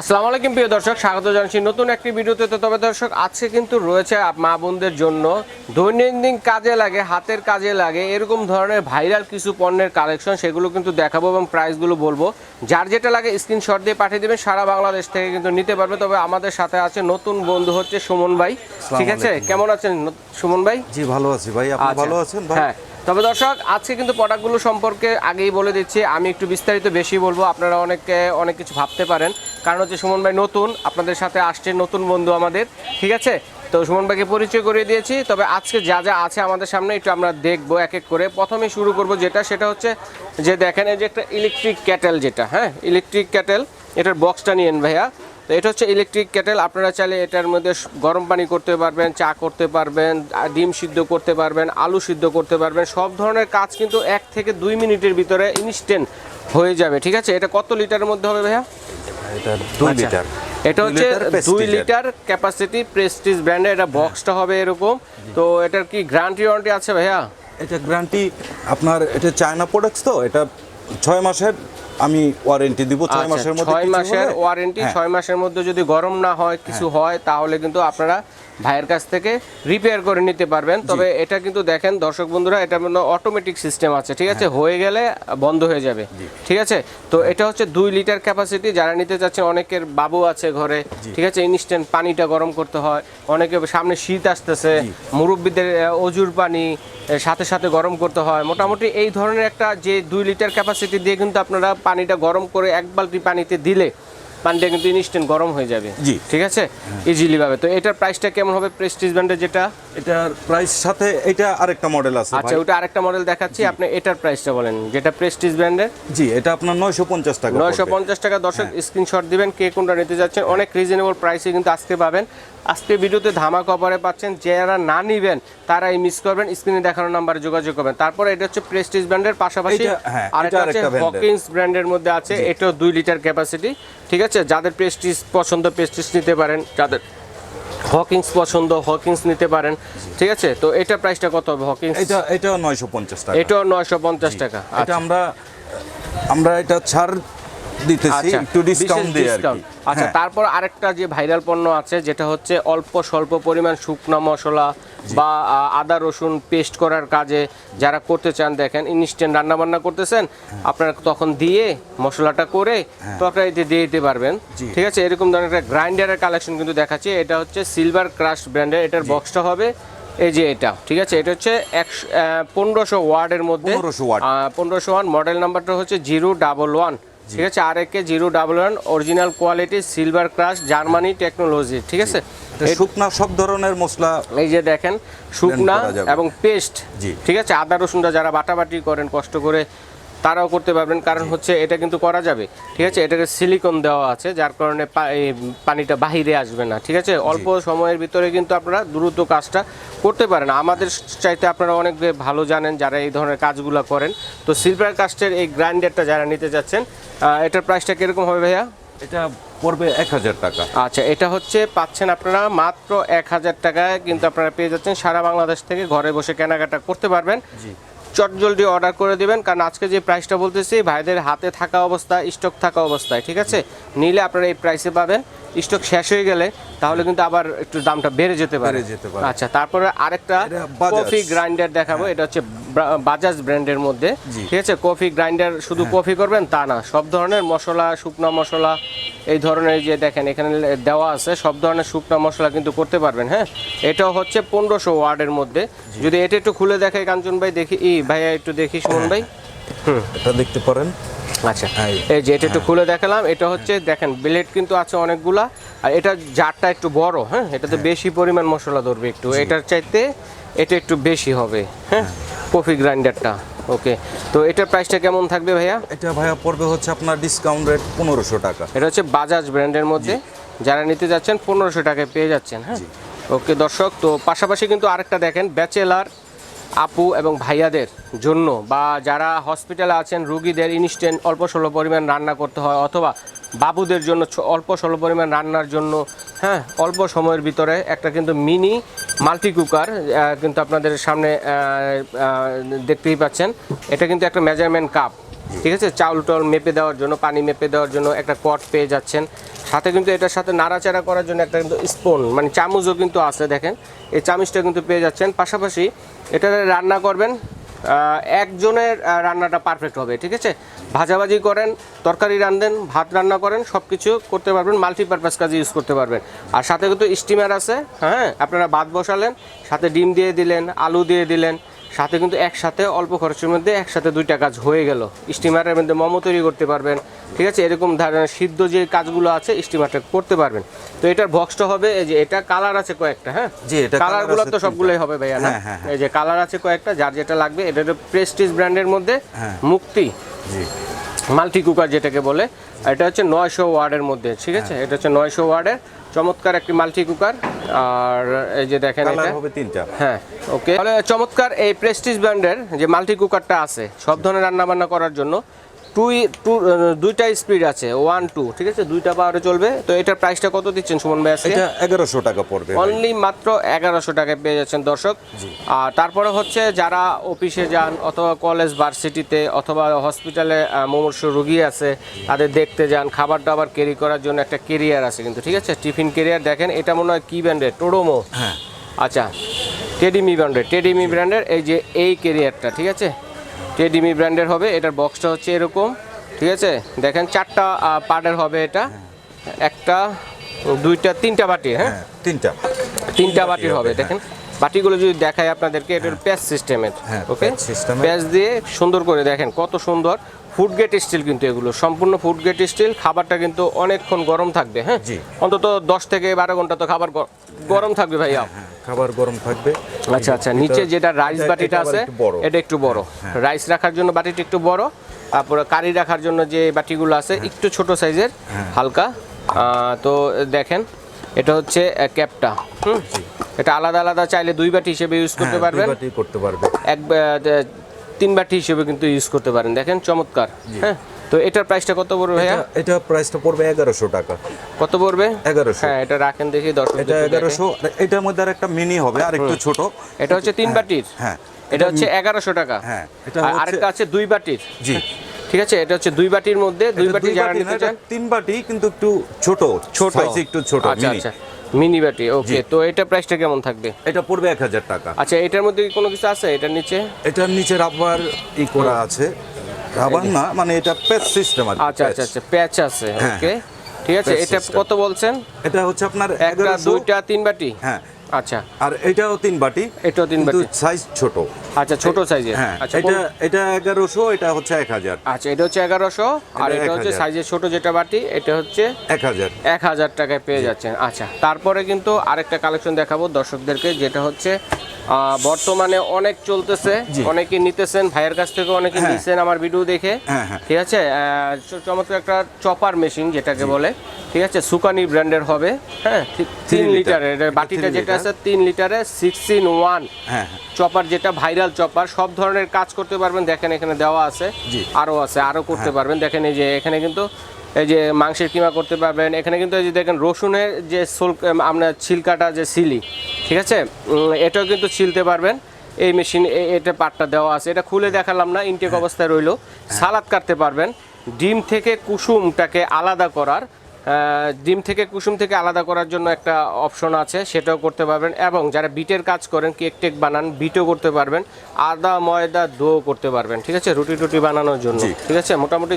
আসসালামু আলাইকুম প্রিয় দর্শক। স্বাগত জানাচ্ছি নতুন একটি ভিডিওতে। তো তবে দর্শক আজকে কিন্তু রয়েছে মা বোনদের জন্য দৈনন্দিন কাজে লাগে হাতের কাজে লাগে এরকম ধরনের ভাইরাল কিছু পণ্যের কালেকশন সেগুলো কিন্তু দেখাবো এবং প্রাইসগুলো বলব। যার যেটা লাগে স্ক্রিনশট দিয়ে পাঠিয়ে দেবেন সারা বাংলাদেশ থেকে কিন্তু নিতে পারবে। তবে আমাদের সাথে আছে নতুন বন্ধু হচ্ছে সুমন ভাই। ঠিক আছে? কেমন আছেন সুমন ভাই? জি ভালো আছি ভাই। আপনি আচ্ছা। ভালো আছেন ভাই? হ্যাঁ। তবে দর্শক আজকে কিন্তু প্রোডাক্টগুলো সম্পর্কে আগেই বলে দিচ্ছি। আমি একটু বিস্তারিত বেশি বলব। আপনারা অনেকে অনেক কিছু ভাবতে পারেন। কারণ হচ্ছে সুমন ভাই নতুন, আপনাদের সাথে আসছে নতুন বন্ধু আমাদের, ঠিক আছে? তো সুমন ভাইকে পরিচয় করিয়ে দিয়েছি, তবে আজকে যা যা আছে আমাদের সামনে একটু আমরা দেখব এক এক করে। প্রথমে শুরু করব যেটা, সেটা হচ্ছে যে দেখেন এই যে একটা ইলেকট্রিক ক্যাটেল যেটা হ্যাঁ? ইলেকট্রিক ক্যাটেল এটার বক্সটা নিয়েন ভাইয়া। তো এটা হচ্ছে ইলেকট্রিক কেটেল আপনারা চাইলে এটার মধ্যে গরম পানি করতে পারবেন চা করতে পারবেন ডিম সিদ্ধ করতে পারবেন আলু সিদ্ধ করতে পারবেন। সব ধরনের কাজ কিন্তু এক থেকে দুই মিনিটের ভিতরে ইনস্ট্যান্ট হয়ে যাবে ঠিক আছে? এটা কত লিটারের মধ্যে হবে ভাইয়া? এটা দুই আচ্ছা। লিটার। এটা হচ্ছে দুই লিটার ক্যাপাসিটি প্রেস্টিজ ব্র্যান্ডের এটা বক্সটা হবে এরকম। তো এটার কি গ্যারান্টি ওয়ারেন্টি আছে ভাইয়া? এটা গ্যারান্টি আপনার এটা চায়না প্রোডাক্টস তো এটা ছয় মাসের আমি ওয়ারেন্টি দিব ছয় আচ্ছা, মাসের মধ্যে ছয় মাসের ওয়ারেন্টি হ্যাঁ, ছয় মাসের মধ্যে যদি গরম না হয় কিছু হয় তাহলে কিন্তু আপনারা ভাইয়ের কাছ থেকে রিপেয়ার করে নিতে পারবেন। তবে এটা কিন্তু দেখেন দর্শক বন্ধুরা এটা মধ্যে অটোমেটিক সিস্টেম আছে ঠিক আছে? হয়ে। গেলে বন্ধ হয়ে যাবে ঠিক আছে? তো এটা হচ্ছে দুই লিটার ক্যাপাসিটি যারা নিতে চাচ্ছেন অনেকের বাবু আছে ঘরে ঠিক আছে? ইনস্ট্যান্ট পানিটা গরম করতে হয়। অনেকে সামনে শীত আসতেছে মুরব্বীদের অজুর পানি সাথে সাথে গরম করতে হয়। মোটামুটি এই ধরনের একটা যে দুই লিটার ক্যাপাসিটি দিয়ে কিন্তু আপনারা পানিটা গরম করে এক বালতি পানিতে দিলে পানিটা কিন্তু ইনস্ট্যান্ট গরম হয়ে যাবে। জি। ঠিক আছে? ইজিলি ভাবে। তো এটার প্রাইসটা কেমন হবে প্রেস্টিজ ব্র্যান্ডের যেটা? এটার প্রাইস সাথে এটা আরেকটা মডেল আছে আচ্ছা ওটা আরেকটা মডেল দেখাচ্ছি। আপনি এটার প্রাইসটা বলেন। যেটা প্রেস্টিজ ব্র্যান্ডের জি এটা আপনার নয়শো পঞ্চাশ টাকা নয়শো পড়বে। পঞ্চাশ টাকা। দর্শক স্ক্রিনশট দিবেন কে কোনটা নিতে যাচ্ছেন। অনেক রিজনেবল প্রাইসে কিন্তু আজকে পাবেন। আজকে ভিডিওতে ধামাক অফারে পাচ্ছেন। যারা না নিবেন তারা এই মিস করবেন স্ক্রিনে দেখানো নাম্বারে যোগাযোগ করবেন। তারপরে এটা হচ্ছে প্রেস্টিজ ব্র্যান্ডের পাশাপাশি হ্যাঁ, আরেকটা আরেকটা brand-এর। ব্র্যান্ডের মধ্যে আছে। এটাও দুই লিটার ক্যাপাসিটি ঠিক আছে? যাদের প্রেস্টিজ পছন্দ প্রেস্টিজ নিতে পারেন যাদের হকিংস পছন্দ হকিংস নিতে পারেন ঠিক আছে? তো এটা প্রাইসটা কত হবে হকিংস এটা এটা নয়শো পঞ্চাশ টাকা। এটাও নয়শো পঞ্চাশ টাকা এটা আমরা আমরা এটা ছাড় দিতেছি আচ্ছা, একটু ডিসকাউন্ট দিয়ে আর কি। আচ্ছা হ্যাঁ। তারপর আরেকটা যে ভাইরাল পণ্য আছে যেটা হচ্ছে অল্প স্বল্প পরিমাণ শুকনো মশলা বা আদা রসুন পেস্ট করার কাজে যারা করতে চান দেখেন ইনস্ট্যান্ট রান্না বান্না করতেছেন হ্যাঁ। আপনারা তখন দিয়ে মশলাটা করে তরকারিতে দিয়ে দিতে পারবেন। ঠিক আছে? এরকম ধরনের একটা গ্রাইন্ডারের কালেকশন কিন্তু দেখাচ্ছি। এটা হচ্ছে সিলভার ক্রাশ ব্র্যান্ডের এটার বক্সটা হবে এই যে এটা। ঠিক আছে? এটা হচ্ছে একশো পনেরোশো ওয়ার্ডের মধ্যে 1500 watt। পনেরোশো ওয়ান মডেল নাম্বারটা হচ্ছে জিরো ডাবল ওয়ান ঠিক আছে আর একে zero double one original quality silver crush Germany technology ঠিক আছে? শুকনা সব ধরনের মশলা এই যে দেখেন শুকনা এবং পেস্ট ঠিক আছে? আদা রসুনটা যারা বাটাবাটি করেন কষ্ট করে তারাও করতে পারবেন কারণ হচ্ছে এটা কিন্তু করা যাবে ঠিক আছে? এটাকে সিলিকন দেওয়া আছে যার কারণে পানিটা বাহিরে আসবে না ঠিক আছে? অল্প সময়ের ভিতরে কিন্তু আপনারা দ্রুত কাজটা করতে পারেন। আমাদের চাইতে আপনারা অনেক ভালো জানেন যারা এই ধরনের কাজগুলো করেন। তো সিলভার কাস্টের এই গ্রাইন্ডারটা যারা নিতে চাচ্ছেন আহ, এটার প্রাইসটা কীরকম হবে ভাইয়া? এটা পড়বে এক হাজার টাকা। আচ্ছা এটা হচ্ছে পাচ্ছেন আপনারা মাত্র এক হাজার টাকায় কিন্তু আপনারা পেয়ে যাচ্ছেন সারা বাংলাদেশ থেকে ঘরে বসে কেনাকাটা করতে পারবেন। চটজলদি অর্ডার করে দেবেন কারণ আজকে যে প্রাইসটা বলতেছি ভাইদের হাতে থাকা অবস্থায় স্টক থাকা অবস্থায় ঠিক আছে? নিলে আপনারা এই প্রাইসে পাবেন স্টক শেষ হয়ে গেলে তাহলে কিন্তু আবার একটু দামটা বেড়ে যেতে পারে। যেতে পারে। আচ্ছা তারপরে আরেকটা কফি গ্রাইন্ডার দেখাবো এটা হচ্ছে বাজাজ ব্র্যান্ডের মধ্যে ঠিক আছে? কফি গ্রাইন্ডার শুধু কফি করবেন তা না সব ধরনের মশলা শুকনো মশলা এই ধরনের যে দেখেন এখানে দেওয়া আছে সব ধরনের শুকনো মশলা কিন্তু করতে পারবেন হ্যাঁ? এটাও হচ্ছে পনেরোশো ওয়ার্ডের মধ্যে। যদি এটা একটু খুলে দেখাই কাঞ্চন ভাই দেখি ই ভাইয়া একটু দেখি সুমন ভাই। হুম এটা দেখতে পারেন। আচ্ছা হ্যাঁ। এই যে এটা একটু খুলে দেখালাম এটা হচ্ছে দেখেন ব্লেড কিন্তু আছে অনেকগুলা আর এটা জারটা একটু বড় হ্যাঁ? এটাতে বেশি পরিমাণ মশলা ধরবে একটু এটার চাইতে এটা একটু বেশি হবে হ্যাঁ। কফি গ্রাইন্ডারটা। ওকে তো এটার প্রাইসটা কেমন থাকবে ভাইয়া? এটা ভাইয়া পড়বে হচ্ছে আপনার ডিসকাউন্ট রেট পনেরোশো টাকা। এটা হচ্ছে বাজাজ ব্র্যান্ডের মধ্যে। যারা নিতে যাচ্ছেন পনেরোশো টাকায় পেয়ে যাচ্ছেন হ্যাঁ? ওকে দর্শক তো পাশাপাশি কিন্তু আরেকটা দেখেন ব্যাচেলার আপু এবং ভাইয়াদের জন্য বা যারা হসপিটালে আছেন রুগীদের ইনস্ট্যান্ট অল্প স্বল্প পরিমাণ রান্না করতে হয় অথবা বাবুদের জন্য অল্প স্বল্প পরিমাণ রান্নার জন্য হ্যাঁ অল্প সময়ের ভিতরে একটা কিন্তু মিনি মাল্টি কুকার কিন্তু আপনাদের সামনে দেখতেই পাচ্ছেন। এটা কিন্তু একটা মেজারমেন্ট কাপ, ঠিক আছে? চাউল টাউল মেপে দেওয়ার জন্য, পানি মেপে দেওয়ার জন্য একটা কট পেয়ে যাচ্ছেন। সাথে কিন্তু এটার সাথে নাড়াচাড়া করার জন্য একটা কিন্তু স্পুন মানে চামচও কিন্তু আছে, দেখেন। এই চামচটা কিন্তু পেয়ে যাচ্ছেন। পাশাপাশি এটা রান্না করবেন একজনের রান্নাটা পারফেক্ট হবে, ঠিক আছে? ভাজাভাজি করেন, তরকারি রান্ধেন ভাত রান্না করেন সব কিছু করতে পারবেন মাল্টিপারপাস কাজে ইউজ করতে পারবেন। আর সাথে কিন্তু স্টিমার আছে হ্যাঁ? আপনারা ভাত বসালেন, সাথে ডিম দিয়ে দিলেন, আলু দিয়ে দিলেন সাথে কিন্তু একসাথে অল্প খরচের মধ্যে একসাথে দুইটা কাজ হয়ে গেল। স্টিমারের মধ্যে মোমো তৈরি করতে পারবেন। ঠিক আছে? এরকম ধরনের সিদ্ধ যে কাজগুলো আছে স্টিমারটা করতে পারবেন। তো এটার বক্সটা হবে এই যে এটা কালার আছে কয়েকটা হ্যাঁ? জি, এটা কালারগুলো তো সবগুলোই হবে ভাইয়া না? হ্যাঁ, হ্যাঁ, হ্যাঁ। এই যে কালার আছে কয়েকটা যার যেটা লাগবে এটা প্রেস্টিজ ব্র্যান্ডের মধ্যে। মুক্তি। জি। মাল্টি কুকার যেটাকে বলে এটা হচ্ছে নয়শো ওয়ার্ডের মধ্যে ঠিক আছে। এটা হচ্ছে নয়শো ওয়ার্ডের চমৎকার একটি মাল্টি কুকার। আর এই যে দেখেন এটা। হবে তিনটা। হ্যাঁ ওকে। তাহলে চমৎকার এই প্রেস্টিজ ব্র্যান্ডের যে মাল্টি কুকারটা আছে সব ধরনের রান্না বান্না করার জন্য টু টু দুইটা স্পিড আছে ওয়ান টু ঠিক আছে? দুইটা পাওয়ারে চলবে। তো এটার প্রাইসটা কত দিচ্ছেন সুমন ভাই আজকে? এটা এগারোশো টাকা পড়বে অনলি মাত্র এগারোশো টাকায় পেয়ে যাচ্ছেন দর্শক। আর তারপরে হচ্ছে যারা অফিসে যান অথবা কলেজ ভার্সিটিতে অথবা হসপিটালে মুমূর্ষ রুগী আছে তাদের দেখতে যান খাবার দাবার ক্যারি করার জন্য একটা কেরিয়ার আছে কিন্তু ঠিক আছে? টিফিন কেরিয়ার দেখেন এটা মনে হয় কি ব্র্যান্ডের টোডোমো হ্যাঁ। আচ্ছা টেডিমি ব্র্যান্ডের টেডিমি ব্র্যান্ডের এই যে এই কেরিয়ারটা ঠিক আছে? টেডিমি ব্র্যান্ডের হবে এটার বক্সটা হচ্ছে এরকম ঠিক আছে? দেখেন চারটা পার্টের হবে এটা। একটা দুইটা তিনটা বাটি হ্যাঁ? হ্যাঁ তিনটা। তিনটা বাটির হবে হ্যাঁ। দেখেন। বাটিগুলো যদি দেখায় আপনাদেরকে এটার প্যাচ সিস্টেমের হ্যাঁ, ওকে? প্যাচ দিয়ে সুন্দর করে দেখেন কত সুন্দর। ফুড গেট স্টিল কিন্তু এগুলো সম্পূর্ণ ফুড গেট স্টিল খাবারটা কিন্তু অনেকক্ষণ গরম থাকবে হ্যাঁ। অন্তত দশ থেকে বারো ঘণ্টা তো খাবার গরম থাকবে ভাইয়া। হ্যাঁ খাবার গরম থাকবে। আচ্ছা আচ্ছা নিচে যেটা রাইস বাটিটা আছে এটা একটু বড়। রাইস রাখার জন্য বাটিটা একটু বড় তারপরে কারি রাখার জন্য যে বাটিগুলো আছে হ্যাঁ। একটু ছোট সাইজের হালকা। তো দেখেন এটা হচ্ছে ক্যাপটা হুম? এটা আলাদা আলাদা চাইলে দুই বাটি হিসেবে ইউজ করতে হ্যাঁ, দুই পারবেন। বাটি করতে পারবে। এক তিন বাটি হিসেবে কিন্তু ইউজ করতে পারেন। দেখেন চমৎকার হ্যাঁ? তো এটার প্রাইসটা কত পড়বে ভাইয়া? এটা- প্রাইসটা পড়বে এগারোশো টাকা। কত পড়বে? এগারোশো। হ্যাঁ এটা রাখেন দেখি দশ এটা এগারোশো। এটার মধ্যে আর একটা মিনি হবে আর একটু ছোট। এটা হচ্ছে তিন বাটির হ্যাঁ। এটা হচ্ছে এগারোশো টাকা। হ্যাঁ, এটা আর হচ্ছে- আরেকটা আছে দুই বাটির জি। ঠিক আছে? এটা হচ্ছে দুই বাটির মধ্যে দুই বাটি যারা নিতে চান তিন বাটি কিন্তু একটু ছোট। ছোট। একটু ছোট আচ্ছা আচ্ছা। মিনি ব্যাটি ওকে তো এটা প্রাইসটা কেমন থাকবে? এটা পড়বে এক হাজার টাকা। আচ্ছা এটার মধ্যে কি কোনো কিছু আছে? এটার নিচে? এটার নিচে রাবার ই করা আছে। রাবার না মানে এটা প্যাচ সিস্টেম আছে আচ্ছা আচ্ছা আচ্ছা প্যাচ আছে হ্যাঁ, ওকে। ঠিক আছে এটা কত বলছেন? এটা হচ্ছে আপনার একটা দুইটা তিন বাটি? হ্যাঁ আচ্ছা। আর এটাও তিন বাটি। এটাও তিন বাটি। সাইজ ছোট। আচ্ছা ছোট সাইজের হ্যাঁ আচ্ছা এটা এটা এগারোশো এটা হচ্ছে এক হাজার। আচ্ছা এটা হচ্ছে এগারোশো আর এটা হচ্ছে 1000 সাইজের ছোট যেটা বাটি এটা হচ্ছে এক হাজার। এক হাজার টাকায় পেয়ে যাচ্ছেন। আচ্ছা তারপরে কিন্তু আরেকটা কালেকশন দেখাবো দর্শকদেরকে যেটা হচ্ছে বর্তমানে অনেক চলতেছে। অনেকে নিতেছেন ভাইয়ের কাছ থেকে অনেকে হ্যাঁ। নিচ্ছেন আমার ভিডিও দেখে। হ্যাঁ, হ্যাঁ। ঠিক আছে? চমৎকার একটা চপার মেশিন যেটাকে বলে। ঠিক আছে? সুকানি ব্র্যান্ডের হবে হ্যাঁ? তিন লিটারের বাটিটা যেটা আছে তিন লিটারে সিক্স ইন ওয়ান চপার যেটা ভাইরাল চপার সব ধরনের কাজ করতে পারবেন দেখেন এখানে দেওয়া আছে। আরও আছে আরও করতে পারবেন। দেখেন এই যে এখানে কিন্তু এই যে মাংসের কিমা করতে পারবেন। এখানে কিন্তু এই যে দেখেন রসুনের যে সোল আপনার ছিলকাটা যে সিলি ঠিক আছে? এটাও কিন্তু ছিলতে পারবেন। এই মেশিন এটা পাটটা দেওয়া আছে। এটা খুলে দেখালাম না ইনটেক অবস্থায় রইল। সালাদ কাটতে পারবেন। ডিম থেকে কুসুমটাকে আলাদা করার ডিম থেকে কুসুম থেকে আলাদা করার জন্য একটা অপশন আছে সেটাও করতে পারবেন। এবং যারা বিটের কাজ করেন কেক টেক বানান বিটও করতে পারবেন। আদা ময়দা দো করতে পারবেন ঠিক আছে? রুটি টুটি বানানোর জন্য ঠিক আছে? মোটামুটি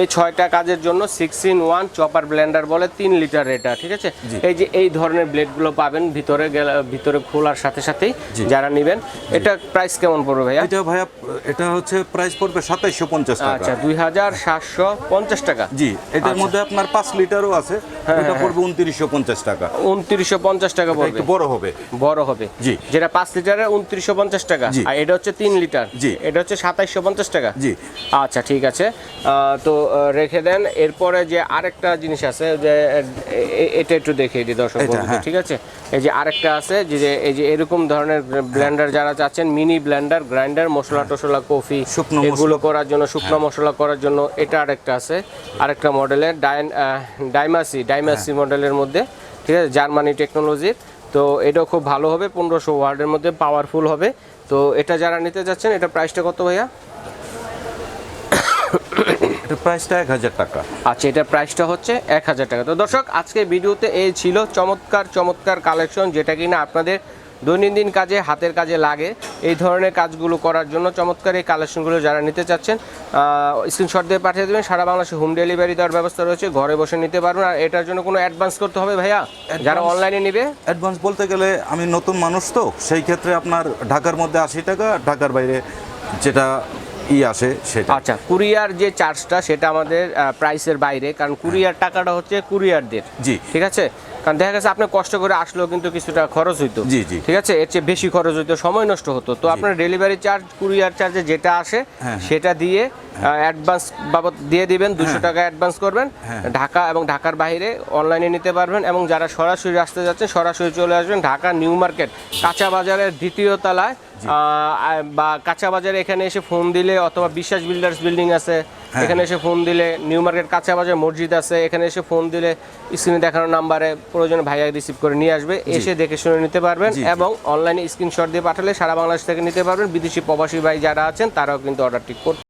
এই ছয়টা কাজের জন্য six in one chopper blender বলে তিন লিটার এটা ঠিক আছে? এই যে এই ধরনের ব্লেডগুলো পাবেন ভিতরে গেলে ভিতরে খোলার সাথে সাথেই যারা নেবেন। এটা প্রাইস কেমন পড়বে ভাইয়া? এটা ভাইয়া এটা হচ্ছে প্রাইস পড়বে সাতাইশশো পঞ্চাশ টাকা। আচ্ছা দুই হাজার সাতশো পঞ্চাশ টাকা। জি এটার আচ্ছা। মধ্যে আপনার পাঁচ আছে এটা পড়বে উনত্রিশশো পঞ্চাশ টাকা। উনত্রিশশো পঞ্চাশ টাকা পড়বে। বড় হবে। বড় হবে। জি। যেটা পাঁচ লিটারের উনত্রিশশো পঞ্চাশ টাকা। আর এটা হচ্ছে তিন লিটার। জি। এটা হচ্ছে সাতাইশশো পঞ্চাশ টাকা। জি। আচ্ছা ঠিক আছে। তো রেখে দেন। এরপরে যে আরেকটা জিনিস আছে যে এটা একটু দেখিয়ে দিই দর্শক হ্যাঁ। ঠিক আছে? এই যে আরেকটা আছে যে এই যে এরকম ধরনের ব্লেন্ডার যারা চাচ্ছেন মিনি ব্লেন্ডার গ্রাইন্ডার মশলা টসলা কফি হ্যাঁ। শুকনো এগুলো করার জন্য শুকনো মশলা করার জন্য এটা আরেকটা আছে আরেকটা মডেলের ডাইন আহ, ডাইমাসি ডাইমাসি। মডেলের মধ্যে ঠিক আছে? জার্মানি টেকনোলজির তো এটাও খুব ভালো হবে পনেরোশো ওয়ার্ডের মধ্যে পাওয়ারফুল হবে। তো এটা যারা নিতে যাচ্ছেন এটা প্রাইসটা কত ভাইয়া? এটা প্রাইসটা এক হাজার টাকা। আচ্ছা এটার প্রাইসটা হচ্ছে এক হাজার টাকা। তো দর্শক আজকে ভিডিওতে এই ছিল চমৎকার চমৎকার কালেকশন যেটা কিনা আপনাদের দৈনন্দিন কাজে হাতের কাজে লাগে। এই ধরনের কাজগুলো করার জন্য চমৎকার এই কালেকশনগুলো যারা নিতে চাচ্ছেন স্ক্রিনশট দিয়ে পাঠিয়ে দেবেন। সারা বাংলাদেশে হোম ডেলিভারি দেওয়ার ব্যবস্থা রয়েছে। ঘরে বসে নিতে পারবেন আর এটার জন্য কোনো অ্যাডভান্স করতে হবে ভাইয়া? যারা অনলাইনে নিবে? অ্যাডভান্স বলতে গেলে আমি নতুন মানুষ তো সেই ক্ষেত্রে আপনার ঢাকার মধ্যে আশি টাকা ঢাকার বাইরে যেটা ই আসে সেটা। আচ্ছা কুরিয়ার যে চার্জটা সেটা আমাদের প্রাইসের বাইরে। কারণ কুরিয়ার টাকাটা হচ্ছে কুরিয়ারদের। জি। ঠিক আছে? কারণ দেখা গেছে আপনি কষ্ট করে আসলেও কিন্তু কিছুটা খরচ হইতো জি, জি। ঠিক আছে এর চেয়ে বেশি খরচ হইতো সময় নষ্ট হতো তো আপনার ডেলিভারি চার্জ কুরিয়ার চার্জে যেটা আসে হ্যাঁ। সেটা দিয়ে অ্যাডভান্স বাবদ দিয়ে দিবেন দুশো টাকা অ্যাডভান্স করবেন হ্যাঁ। ঢাকা এবং ঢাকার বাইরে অনলাইনে নিতে পারবেন এবং যারা সরাসরি আসতে যাচ্ছেন সরাসরি চলে আসবেন ঢাকা নিউ মার্কেট কাঁচা বাজারের দ্বিতীয় তলায় বা কাঁচা বাজারে এখানে এসে ফোন দিলে অথবা বিশ্বাস বিল্ডার্স বিল্ডিং আছে হ্যাঁ। এখানে এসে ফোন দিলে নিউ মার্কেট কাছে আবার মসজিদ আছে এখানে এসে ফোন দিলে স্ক্রিনে দেখানোর নাম্বারে প্রয়োজনে ভাইয়া রিসিভ করে নিয়ে আসবে। এসে দেখে শুনে নিতে পারবেন। এবং অনলাইনে স্ক্রিনশট দিয়ে পাঠালে সারা বাংলাদেশ থেকে নিতে পারবেন। বিদেশি প্রবাসী ভাই যারা আছেন তারাও কিন্তু অর্ডারটি করতে